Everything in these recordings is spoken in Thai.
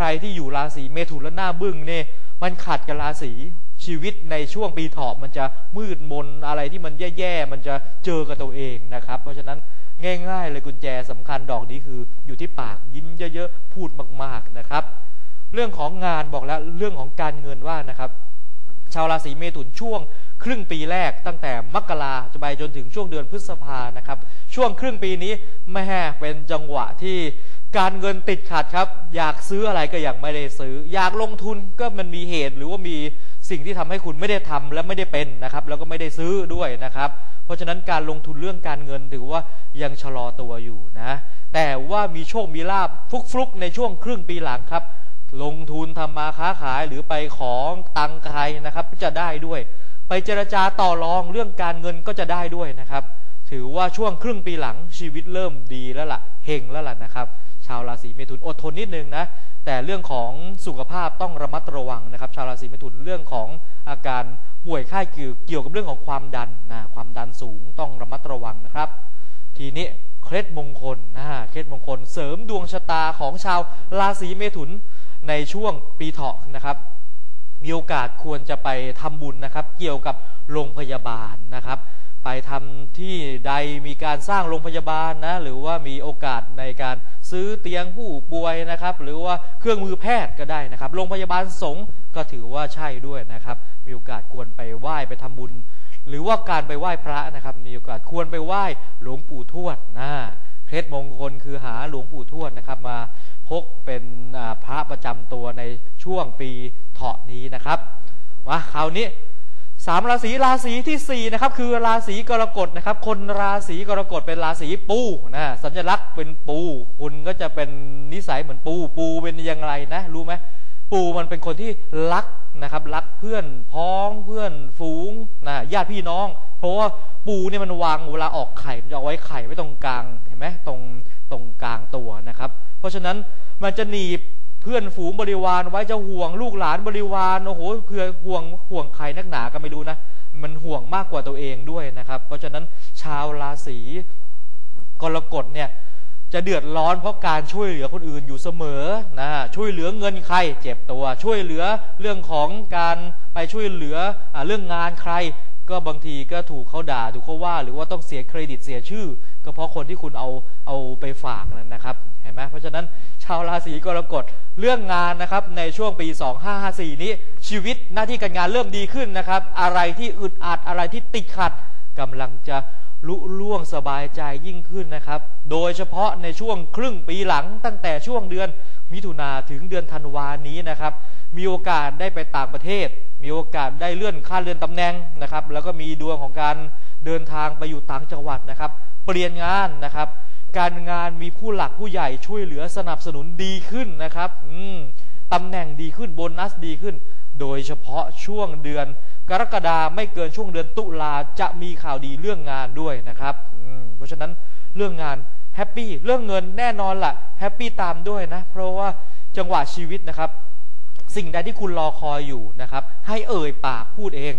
ใครที่อยู่ราศีเมถุนและหน้าบึ้งเนี่ยมันขัดกับราศีชีวิตในช่วงปีถาะมันจะมืดมนอะไรที่มันแย่ๆมันจะเจอกับตัวเองนะครับ เพราะฉะนั้นง่าย ๆ เลยกุญแจสำคัญดอกนี้คืออยู่ที่ปากยิ้มเยอะๆพูดมาก ๆนะครับ เรื่องของงานบอกแล้วเรื่องของการเงินว่านะครับ ชาวราศีเมถุนช่วงครึ่งปีแรกตั้งแต่มกราจะไปจนถึงช่วงเดือนพฤษภานะครับ ช่วงครึ่งปีนี้แม่เป็นจังหวะที่ การเงินติดขัดครับ อยากซื้ออะไรก็ยังไม่ได้ซื้อ อยากลงทุนก็มันมีเหตุหรือว่ามีสิ่งที่ทำให้คุณไม่ได้ทำและไม่ได้เป็นนะครับ แล้วก็ไม่ได้ซื้อด้วยนะครับ เพราะฉะนั้นการลงทุนเรื่องการเงินถือว่ายังชะลอตัวอยู่นะ แต่ว่ามีโชคมีลาบฟลุกๆในช่วงครึ่งปีหลังครับ ลงทุนทำมาค้าขายหรือไปของตังใครนะครับจะได้ด้วย ไปเจรจาต่อรองเรื่องการเงินก็จะได้ด้วยนะครับ ถือว่าช่วงครึ่งปีหลังชีวิตเริ่มดีแล้วล่ะเฮงแล้วล่ะนะครับ ชาวราศีเมถุนอดทนนิดนึงนะแต่เรื่องของสุขภาพต้องระมัดระวังนะครับ ชาวราศีเมถุนเรื่องของอาการป่วยไข้เกี่ยวกับเรื่องของความดันนะความดันสูงต้องระมัดระวังนะครับ ทีนี้เคล็ดมงคลนะเคล็ดมงคลเสริมดวงชะตาของชาวราศีเมถุนในช่วงปีเถาะนะครับ มีโอกาสควรจะไปทำบุญนะครับ เกี่ยวกับโรงพยาบาลนะครับ ไปทำที่ใดมีการสร้างโรงพยาบาลนะหรือว่ามีโอกาสในการ ซื้อเตียงผู้ป่วยนะครับ หรือว่าเครื่องมือแพทย์ก็ได้นะครับ โรงพยาบาลสงฆ์ก็ถือว่าใช่ด้วยนะครับ มีโอกาสควรไปไหว้ไปทำบุญ หรือว่าการไปไหว้พระนะครับ มีโอกาสควรไปไหว้หลวงปู่ทวดนะเคล็ดมงคลคือหาหลวงปู่ทวดนะครับมาพกเป็นพระประจำตัวในช่วงปีเถาะนี้นะครับว่าคราวนี้ สามราศีราศีที่สี่นะครับคือราศีกรกฎนะครับ คนราศีกรกฎเป็นราศีปูนะสัญลักษณ์เป็นปู คุณก็จะเป็นนิสัยเหมือนปู ปูเป็นยังไงนะ รู้ไหมปูมันเป็นคนที่รักนะครับ รักเพื่อนพ้องเพื่อนฝูงนะญาติพี่น้อง เพราะว่าปูเนี่ยมันวางเวลาออกไข่มันจะเอาไว้ไข่ไว้ตรงกลางเห็นไหมตรงตรงกลางตัวนะครับ เพราะฉะนั้นมันจะหนีบ เพื่อนฝูงบริวารไว้จะห่วงลูกหลานบริวารโอ้โหเพื่อห่วงห่วงใครนักหนาก็ไม่รู้นะ มันห่วงมากกว่าตัวเองด้วยนะครับ เพราะฉะนั้นชาวราศีกรกฎเนี่ยจะเดือดร้อนเพราะการช่วยเหลือคนอื่นอยู่เสมอนะช่วยเหลือเงินใครเจ็บตัว ช่วยเหลือเรื่องของการไปช่วยเหลืออเรื่องงานใคร ก็บางทีก็ถูกเขาด่าถูกเขาว่า หรือว่าต้องเสียเครดิตเสียชื่อ ก็เพราะคนที่คุณเอาเอาไปฝากนั้นนะครับเห็นไหมเพราะฉะนั้นชาวราศีกรกฎเรื่องงานนะครับในช่วงปี 2554 นี้ชีวิตหน้าที่การงานเริ่มดีขึ้นนะครับ อะไรที่อึดอัดอะไรที่ติดขัด กำลังจะลุล่วงสบายใจยิ่งขึ้นนะครับ โดยเฉพาะในช่วงครึ่งปีหลังตั้งแต่ช่วงเดือนมิถุนาถึงเดือนธันวานี้นะครับ มีโอกาสได้ไปต่างประเทศ มีโอกาสได้เลื่อนขั้นเลื่อนตำแหน่งนะครับ แล้วก็มีดวงของการเดินทางไปอยู่ต่างจังหวัดนะครับ เปลี่ยนงานนะครับ การงานมีผู้หลักผู้ใหญ่ช่วยเหลือสนับสนุนดีขึ้นนะครับตำแหน่งดีขึ้นโบนัสดีขึ้น โดยเฉพาะช่วงเดือน กรกฎาไม่เกินช่วงเดือนตุลาจะมีข่าวดีเรื่องงานด้วยนะครับเพราะฉะนั้นเรื่องงานแฮปปี้เรื่องเงินแน่นอนละ่ะแฮปปี้ตามด้วยนะ เพราะว่าจังหวะชีวิตนะครับ สิ่งใดที่คุณรอคอยอยู่นะครับ ให้เอ่ยปากพูดเอง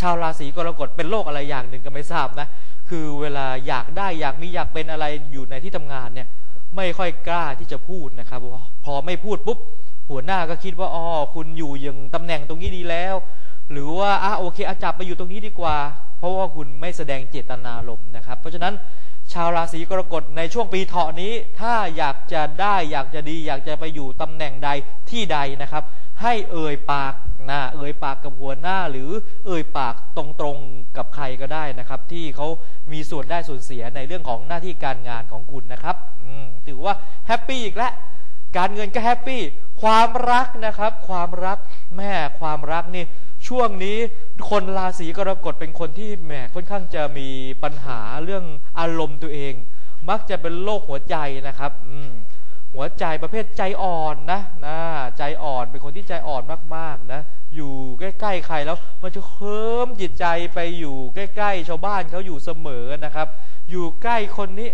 ชาวราศีกรกฎเป็นโรคอะไรอย่างหนึ่งก็ไม่ทราบนะ คือเวลาอยากได้อยากมีอยากเป็นอะไรอยู่ในที่ทำงานเนี่ยไม่ค่อยกล้าที่จะพูดนะครับพอไม่พูดปุ๊บหัวหน้าก็คิดว่าอ๋อคุณอยู่ยังตำแหน่งตรงนี้ดีแล้ว หรือว่าอะโอเคอาจับไปอยู่ตรงนี้ดีกว่า เพราะว่าคุณไม่แสดงเจตนาลมนะครับ เพราะฉะนั้นชาวราศีกรกฎในช่วงปีเถาะนี้ ถ้าอยากจะได้อยากจะดี อยากจะไปอยู่ตำแหน่งใดที่ใดนะครับ ให้เอ่ยปากนะเอ่ยปากกับหัวหน้า หรือเอ่ยปากตรงๆกับใครก็ได้นะครับ ที่เขามีส่วนได้ส่วนเสียในเรื่องของหน้าที่การงานของคุณนะครับถือว่าแฮปปี้อีกแล้วการเงินก็แฮปปี้ความรักนะครับ ความรักแม่ความรักนี่ ช่วงนี้คนราศีกรกฎเป็นคนที่แหมค่อนข้างจะมีปัญหาเรื่องอารมณ์ตัวเอง มักจะเป็นโรคหัวใจนะครับอืหัวใจประเภทใจอ่อนนะนะใจอ่อนเป็นคนที่ใจอ่อนมากๆนะอยู่ใกล้ๆใครแล้ว มันจะเคิมจิตใจไปอยู่ใกล้ ๆ ชาวบ้านเขาอยู่เสมอนะครับ อยู่ใกล้คนนี้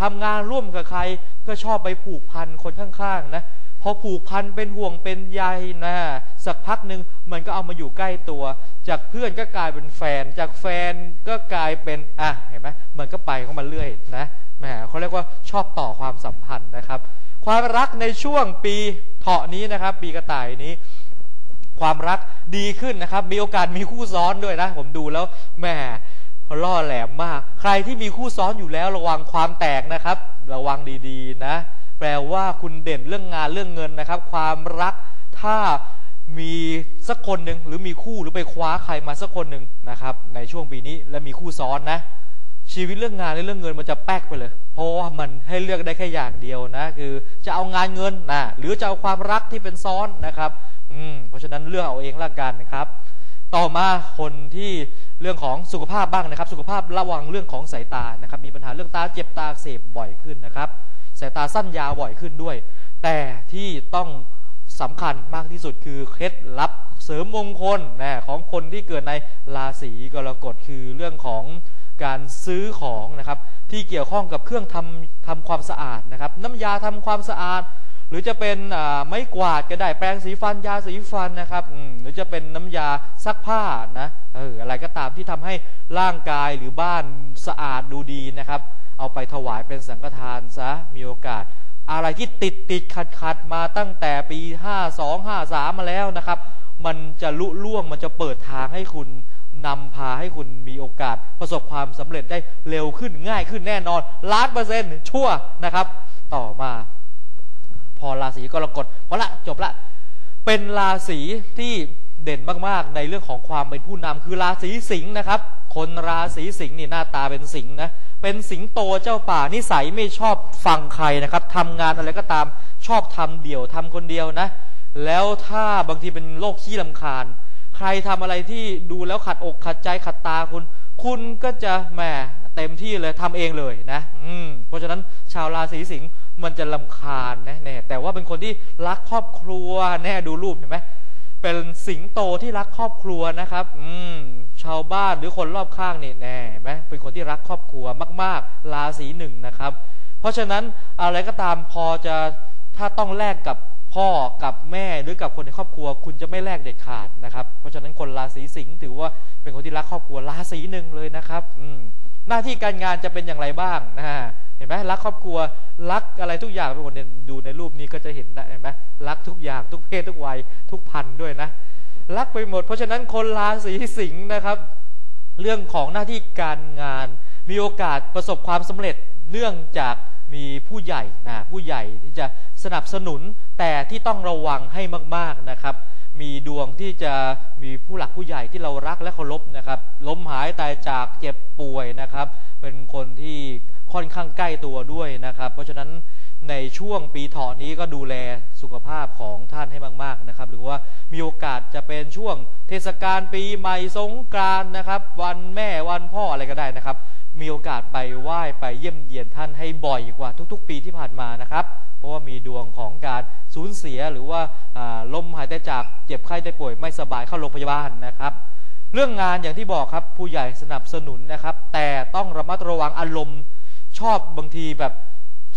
ทำงานร่วมกับใคร ก็ชอบไปผูกพันคนข้างๆนะพอผูกพันเป็นห่วงเป็นใยนะ สักพักหนึ่งมันก็เอามาอยู่ใกล้ตัว จากเพื่อนก็กลายเป็นแฟน จากแฟนก็กลายเป็นอะเห็นไหมมันก็ไปของมันเรื่อยนะแหมเขาเรียกว่าชอบต่อความสัมพันธ์นะครับ ความรักในช่วงปีเถาะนี้นะครับ ปีกระต่ายนี้ความรักดีขึ้นนะครับ มีโอกาสมีคู่ซ้อนด้วยนะ ผมดูแล้วแหมล่อแหลมมาก ใครที่มีคู่ซ้อนอยู่แล้วระวังความแตกนะครับ ระวังดีๆนะ แปลว่าคุณเด่นเรื่องงานเรื่องเงินนะครับ ความรักถ้า มีสักคนหนึ่งหรือมีคู่หรือไปคว้าใครมาสักคนหนึ่งนะครับ ในช่วงปีนี้และมีคู่ซ้อนนะ ชีวิตเรื่องงานและเรื่องเงินมันจะแป๊กไปเลย เพราะว่ามันให้เลือกได้แค่อย่างเดียวนะ คือจะเอางานเงินนะหรือจะเอาความรักที่เป็นซ้อนนะครับ อืมเพราะฉะนั้นเลือกเอาเองละกันนะครับ ต่อมาคนที่เรื่องของสุขภาพบ้างนะครับ สุขภาพระวังเรื่องของสายตานะครับ มีปัญหาเรื่องตาเจ็บตาเสพบ่อยขึ้นนะครับ สายตาสั้นยาวบ่อยขึ้นด้วย แต่ที่ต้อง สำคัญมากที่สุดคือเคล็ดลับเสริมมงคลนะของคนที่เกิดในราศีกรกฎคือเรื่องของการซื้อของนะครับ ที่เกี่ยวข้องกับเครื่องทำทำความสะอาดนะครับ น้ำยาทำความสะอาด หรือจะเป็นไม้กวาดก็ได้แปรงสีฟันยาสีฟันนะครับหรือจะเป็นน้ำยาซักผ้านะเอออะไรก็ตามที่ทำให้ร่างกายหรือบ้านสะอาดดูดีนะครับ เอาไปถวายเป็นสังฆทานซะมีโอกาส อะไรที่ติดติดขัดขัดมาตั้งแต่ปี52 53มาแล้วนะครับ มันจะลุล่วงมันจะเปิดทางให้คุณนำพาให้คุณมีโอกาส ประสบความสำเร็จได้เร็วขึ้นง่ายขึ้นแน่นอนล้านเปอร์เซ็นต์ชั่วนะครับ ต่อมา พอราศีกรกฎพอละจบละ เป็นราศีที่ เด่นมากๆ ในเรื่องของความเป็นผู้นำคือราศีสิงห์นะครับ คนราศีสิงห์นี่หน้าตาเป็นสิงห์นะเป็นสิงโตเจ้าป่านิสัยไม่ชอบฟังใครนะครับทำงานอะไรก็ตามชอบทำเดี่ยวทำคนเดียวนะ แล้วถ้าบางทีเป็นโรคขี้ลำคาญ ใครทำอะไรที่ดูแล้วขัดอกขัดใจขัดตาคุณ คุณก็จะแหมเต็มที่เลยทำเองเลยนะ อืมเพราะฉะนั้นชาวราศีสิงห์มันจะลำคาญนะแน่แต่ว่าเป็นคนที่รักครอบครัวแน่ดูรูปเห็นไหมเป็น สิงโตที่รักครอบครัวนะครับ อืม ชาวบ้านหรือคนรอบข้างนี่แน่ไหมเป็นคนที่รักครอบครัวมาก ๆ ราศีหนึ่งนะครับ เพราะฉะนั้นอะไรก็ตามพอจะถ้าต้องแลกกับพ่อกับแม่หรือกับคนในครอบครัว คุณจะไม่แลกเด็ดขาดนะครับ เพราะฉะนั้นคนราศีสิงห์ถือว่าเป็นคนที่รักครอบครัวราศีหนึ่งเลยนะครับ อืมหน้าที่การงานจะเป็นอย่างไรบ้างนะฮะ ห็นไหมรักครอบครัวรักอะไรทุกอย่างทุกคนดูในรูปนี้ก็จะเห็นได้เห็นไหมรักทุกอย่างทุกเพศทุกวัยทุกพันด้วยนะ รักไปหมด เพราะฉะนั้นคนราศีสิงห์นะครับ เรื่องของหน้าที่การงาน มีโอกาสประสบความสำเร็จเนื่องจากมีผู้ใหญ่นะผู้ใหญ่ที่จะสนับสนุนแต่ที่ต้องระวังให้มาก ๆนะครับ มีดวงที่จะมีผู้หลักผู้ใหญ่ที่เรารักและเคารพนะครับ ล้มหายตายจากเจ็บป่วยนะครับ เป็นคนที่ ค่อนข้างใกล้ตัวด้วยนะครับ เพราะฉะนั้นในช่วงปีเถาะนี้ก็ดูแลสุขภาพของท่านให้มาก ๆนะครับ หรือว่ามีโอกาสจะเป็นช่วงเทศกาลปีใหม่สงกรานต์นะครับ วันแม่วันพ่ออะไรก็ได้นะครับ มีโอกาสไปไหว้ไปเยี่ยมเยียนท่านให้บ่อยกว่าทุก ๆ ปีที่ผ่านมานะครับ เพราะว่ามีดวงของการสูญเสียหรือว่าล้มหายใจจากเจ็บไข้ได้ป่วยไม่สบายเข้าโรงพยาบาลนะครับเรื่องงานอย่างที่บอกครับผู้ใหญ่สนับสนุนนะครับ แต่ต้องระมัดระวังอารมณ์ ชอบบางทีแบบ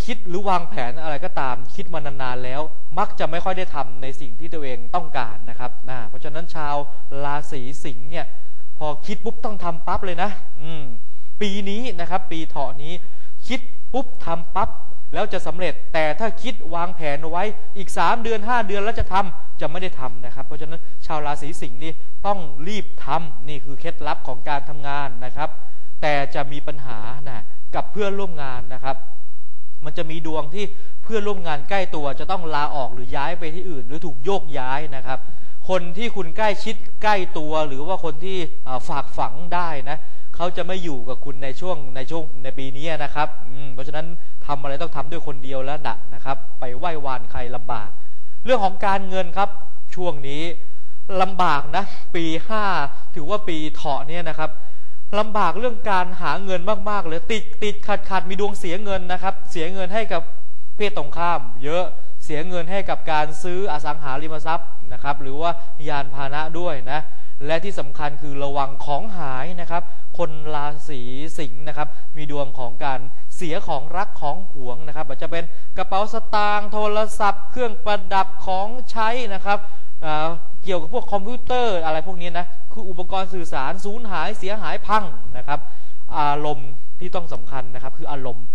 คิดหรือวางแผนอะไรก็ตาม คิดมานานๆแล้ว มักจะไม่ค่อยได้ทำในสิ่งที่ตัวเองต้องการนะครับนะเพราะฉะนั้นชาวราศีสิงห์เนี่ย พอคิดปุ๊บต้องทำปั๊บเลยนะ อืม ปีนี้นะครับ ปีเถาะนี้ คิดปุ๊บทำปั๊บแล้วจะสำเร็จแต่ถ้าคิดวางแผนไว้อีก 3 เดือน 5 เดือนแล้วจะทำจะไม่ได้ทำนะครับ เพราะฉะนั้นชาวราศีสิงห์นี่ต้องรีบทำนี่คือเคล็ดลับของการทำงานนะครับ แต่จะมีปัญหานะ กับเพื่อนร่วมงานนะครับ มันจะมีดวงที่เพื่อนร่วมงานใกล้ตัวจะต้องลาออกหรือย้ายไปที่อื่น หรือถูกโยกย้ายนะครับ คนที่คุณใกล้ชิดใกล้ตัว หรือว่าคนที่ฝากฝังได้นะเขาจะไม่อยู่กับคุณในช่วงในช่วงในปีนี้นะครับเพราะฉะนั้นทำอะไรต้องทำด้วยคนเดียวแล้วดะนะครับ ไปไหว้วานใครลำบาก เรื่องของการเงินครับ ช่วงนี้ลำบากนะ ปีห้าถือว่าปีเถาะเนี่ยนะครับ ลำบากเรื่องการหาเงินมากๆเลยติดติดขัดขัดมีดวงเสียเงินนะครับ เสียเงินให้กับเพศตรงข้าม เยอะเสียเงินให้กับการซื้ออสังหาริมทรัพย์นะครับ หรือว่ายานพาหนะด้วยนะและที่สำคัญคือระวังของหายนะครับ คนราศีสิงห์นะครับ มีดวงของการเสียของรักของหวงนะครับอาจจะเป็นกระเป๋าสตางค์โทรศัพท์ เครื่องประดับของใช้นะครับ เกี่ยวกับพวกคอมพิวเตอร์อะไรพวกนี้นะคืออุปกรณ์สื่อสารสูญหายเสียหายพังนะครับ อารมณ์ที่ต้องสำคัญนะครับ คืออารมณ์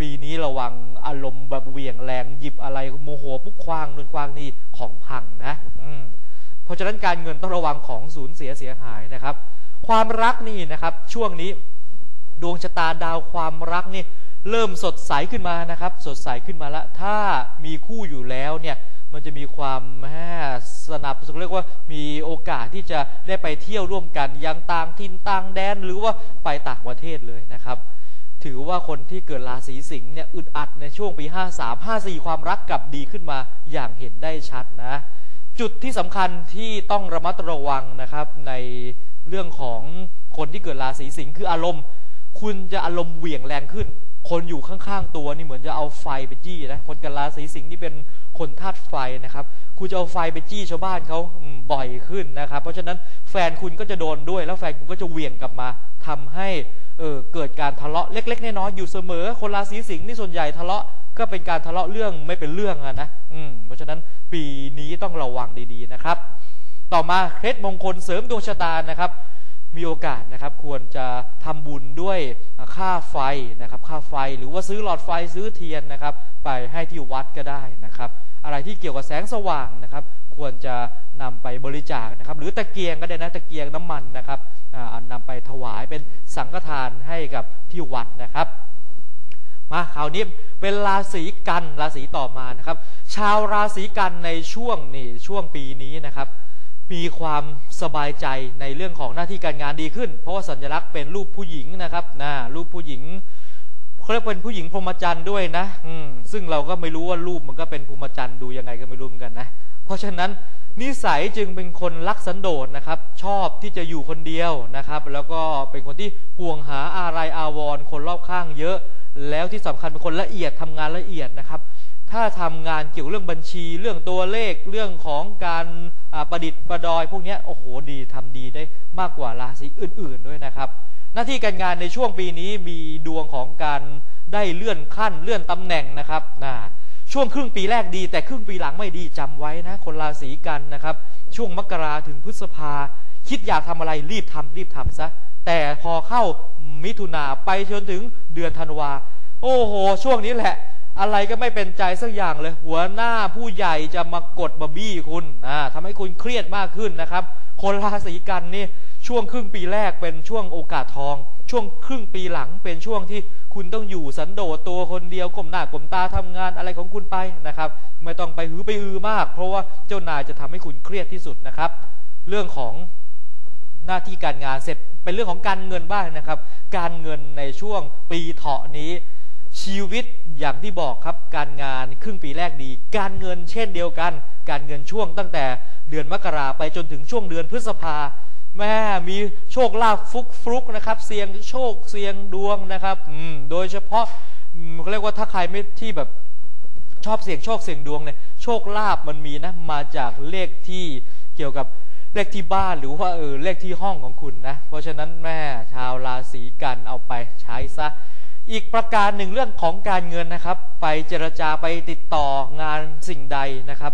ปีนี้ระวังอารมณ์แบบเหวี่ยงแรงหยิบอะไรโมโหปุ๊บคว้างนู่นคว้างนี่ของพังนะอืเพราะฉะนั้นการเงินต้องระวังของสูญเสียเสียหายนะครับ ความรักนี่นะครับ ช่วงนี้ดวงชะตาดาวความรักนี่เริ่มสดใสขึ้นมานะครับ สดใสขึ้นมาแล้วถ้ามีคู่อยู่แล้วเนี่ย มันจะมีความแม่สนับสนุนเรียกว่ามีโอกาสที่จะได้ไปเที่ยวร่วมกันยังต่างทินต่างแดนหรือว่าไปต่างประเทศเลยนะครับ ถือว่าคนที่เกิดราศีสิงห์เนี่ยอึดอัดในช่วงปี 53 54 ความรักกลับดีขึ้นมาอย่างเห็นได้ชัดนะ จุดที่สำคัญที่ต้องระมัดระวังนะครับในเรื่องของคนที่เกิดราศีสิงห์คืออารมณ์ คุณจะอารมณ์เหวี่ยงแรงขึ้น คนอยู่ข้างๆตัวนี่เหมือนจะเอาไฟไปจี้นะคนกับราศีสิงห์นี่เป็นคนธาตุไฟนะครับคุณจะเอาไฟไปจี้ชาวบ้านเขาบ่อยขึ้นนะครับ เพราะฉะนั้นแฟนคุณก็จะโดนด้วย แล้วแฟนคุณก็จะเหวี่ยงกลับมาทำให้เออเกิดการทะเลาะเล็กๆน้อยๆอยู่เสมอ คนราศีสิงห์นี่ส่วนใหญ่ทะเลาะก็เป็นการทะเลาะเรื่องไม่เป็นเรื่องอะนะอืมเพราะฉะนั้นปีนี้ต้องระวังดีๆนะครับ ต่อมาเคล็ดมงคลเสริมดวงชะตานะครับ มีโอกาสนะครับ ควรจะทำบุญด้วยค่าไฟนะครับ ค่าไฟหรือว่าซื้อหลอดไฟซื้อเทียนนะครับ ไปให้ที่วัดก็ได้นะครับ อะไรที่เกี่ยวกับแสงสว่างนะครับ ควรจะนำไปบริจาคนะครับ หรือตะเกียงก็ได้นะตะเกียงน้ำมันนะครับอ่านำไปถวายเป็นสังฆทานให้กับที่วัดนะครับมาคราวนี้เป็นราศีกันราศีต่อมานะครับ ชาวราศีกันในช่วงนี่ช่วงปีนี้นะครับ มีความสบายใจในเรื่องของหน้าที่การงานดีขึ้น เพราะว่าสัญลักษณ์เป็นรูปผู้หญิงนะครับนะรูปผู้หญิงเขาเรียกเป็นผู้หญิงพรหมจรรย์ด้วยนะอืมซึ่งเราก็ไม่รู้ว่ารูปมันก็เป็นพรหมจรรย์ดูยังไงก็ไม่รู้เหมือนกันนะ เพราะฉะนั้นนิสัยจึงเป็นคนรักสันโดษนะครับ ชอบที่จะอยู่คนเดียวนะครับ แล้วก็เป็นคนที่ห่วงหาอะไรอาวร์คนรอบข้างเยอะ แล้วที่สำคัญเป็นคนละเอียดทำงานละเอียดนะครับ ถ้าทำงานเกี่ยวเรื่องบัญชี เรื่องตัวเลขเรื่องของการประดิษฐ์ประดอย พวกนี้โอ้โหดีทำดีได้มากกว่าราศีอื่น ๆด้วยนะครับ หน้าที่การงานในช่วงปีนี้มีดวงของการได้เลื่อนขั้นเลื่อนตำแหน่งนะครับนะช่วงครึ่งปีแรกดี แต่ครึ่งปีหลังไม่ดีจำไว้นะ คนราศีกันนะครับ ช่วงมกราถึงพฤษภา คิดอยากทำอะไรรีบทำรีบทำซะแต่พอเข้ามิถุนาไปจนถึงเดือนธันวา โอ้โห ช่วงนี้แหละ อะไรก็ไม่เป็นใจสักอย่างเลย หัวหน้าผู้ใหญ่จะมากดบาบี้คุณอ่าทำให้คุณเครียดมากขึ้นนะครับ คนราศีกันนี่ช่วงครึ่งปีแรกเป็นช่วงโอกาสทอง ช่วงครึ่งปีหลังเป็นช่วงที่คุณต้องอยู่สันโดษตัวคนเดียวก้มหน้าก้มตาทำงานอะไรของคุณไปนะครับ ไม่ต้องไปหือไปอือมาก เพราะว่าเจ้านายจะทำให้คุณเครียดที่สุดนะครับ เรื่องของหน้าที่การงานเสร็จเป็นเรื่องของการเงินบ้างนะครับ การเงินในช่วงปีเถาะนี้ ชีวิตอย่างที่บอกครับการงานครึ่งปีแรกดี การเงินเช่นเดียวกัน การเงินช่วงตั้งแต่เดือนมกราไปจนถึงช่วงเดือนพฤษภาแม่มีโชคลาภฟุกฟุกนะครับ เสียงโชคเสียงดวงนะครับอืมโดยเฉพาะเขาเรียกว่าถ้าใครไม่ที่แบบชอบเสียงโชคเสียงดวงเนี่ยโชคลาภมันมีนะมาจากเลขที่เกี่ยวกับเลขที่บ้านหรือว่าเออเลขที่ห้องของคุณนะ เพราะฉะนั้นแม่ชาวราศีกันเอาไปใช้ซะ อีกประการหนึ่งเรื่องของการเงินนะครับ ไปเจรจาไปติดต่องานสิ่งใดนะครับ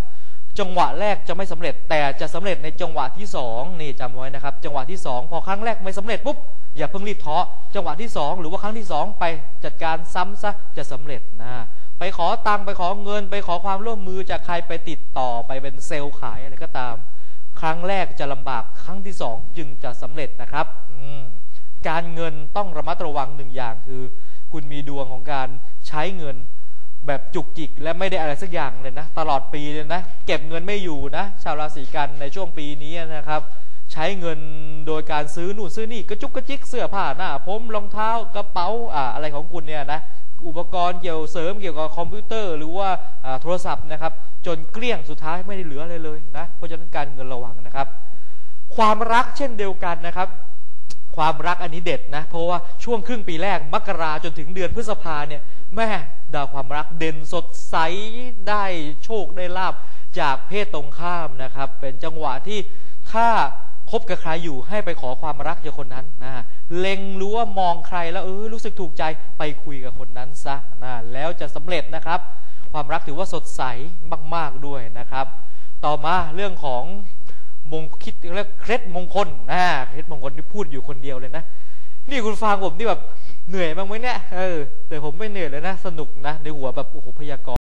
จังหวะแรกจะไม่สำเร็จแต่จะสำเร็จในจังหวะที่สองนี่จำไว้นะครับ จังหวะที่สองพอครั้งแรกไม่สำเร็จปุ๊บอย่าเพิ่งรีบท้อจังหวะที่สองหรือว่าครั้งที่สองไปจัดการซ้ำซะจะสำเร็จนะไปขอตังค์ไปขอเงิน ไปขอความร่วมมือจากใครไปติดต่อไปเป็นเซลล์ขายอะไรก็ตาม ครั้งแรกจะลำบากครั้งที่สองจึงจะสำเร็จนะครับการเงินต้องระมัดระวังหนึ่งอย่างคือ คุณมีดวงของการใช้เงินแบบจุกจิก และไม่ได้อะไรสักอย่างเลยนะ ตลอดปีเลยนะ เก็บเงินไม่อยู่นะ ชาวราศีกันในช่วงปีนี้นะครับ ใช้เงินโดยการซื้อนู่นซื้อนี่กระจุกกระจิกเสื้อผ้าหน้าผมรองเท้ากระเป๋าอ่าอะไรของคุณเนี่ยนะอุปกรณ์เกี่ยวเสริมเกี่ยวกับคอมพิวเตอร์ หรือว่าโทรศัพท์นะครับ จนเกลี้ยงสุดท้ายไม่ได้เหลืออะไรเลยนะเพราะฉะนั้นการเงินระวังนะครับ ความรักเช่นเดียวกันนะครับ ความรักอันนี้เด็ดนะ เพราะว่าช่วงครึ่งปีแรกมกราจนถึงเดือนพฤษภาเนี่ยแม่ดาวความรักเด่นสดใสได้โชคได้ลาบจากเพศตรงข้ามนะครับ เป็นจังหวะที่ถ้าคบกับใครอยู่ให้ไปขอความรักจากคนนั้นนะเล็งรู้ว่ามองใครแล้วเออรู้สึกถูกใจไปคุยกับคนนั้นซะนะแล้วจะสำเร็จนะครับ ความรักถือว่าสดใสมาก ๆด้วยนะครับ ต่อมาเรื่องของ มงคิดเรียกเคล็ดมงคลนะเคล็ดมงคลที่พูดอยู่คนเดียวเลยนะนี่คุณฟังผมนี่แบบเหนื่อยบ้างไหมเนี่ยเออแต่ผมไม่เหนื่อยเลยนะ สนุกนะในหัวแบบโอ้โหพยากร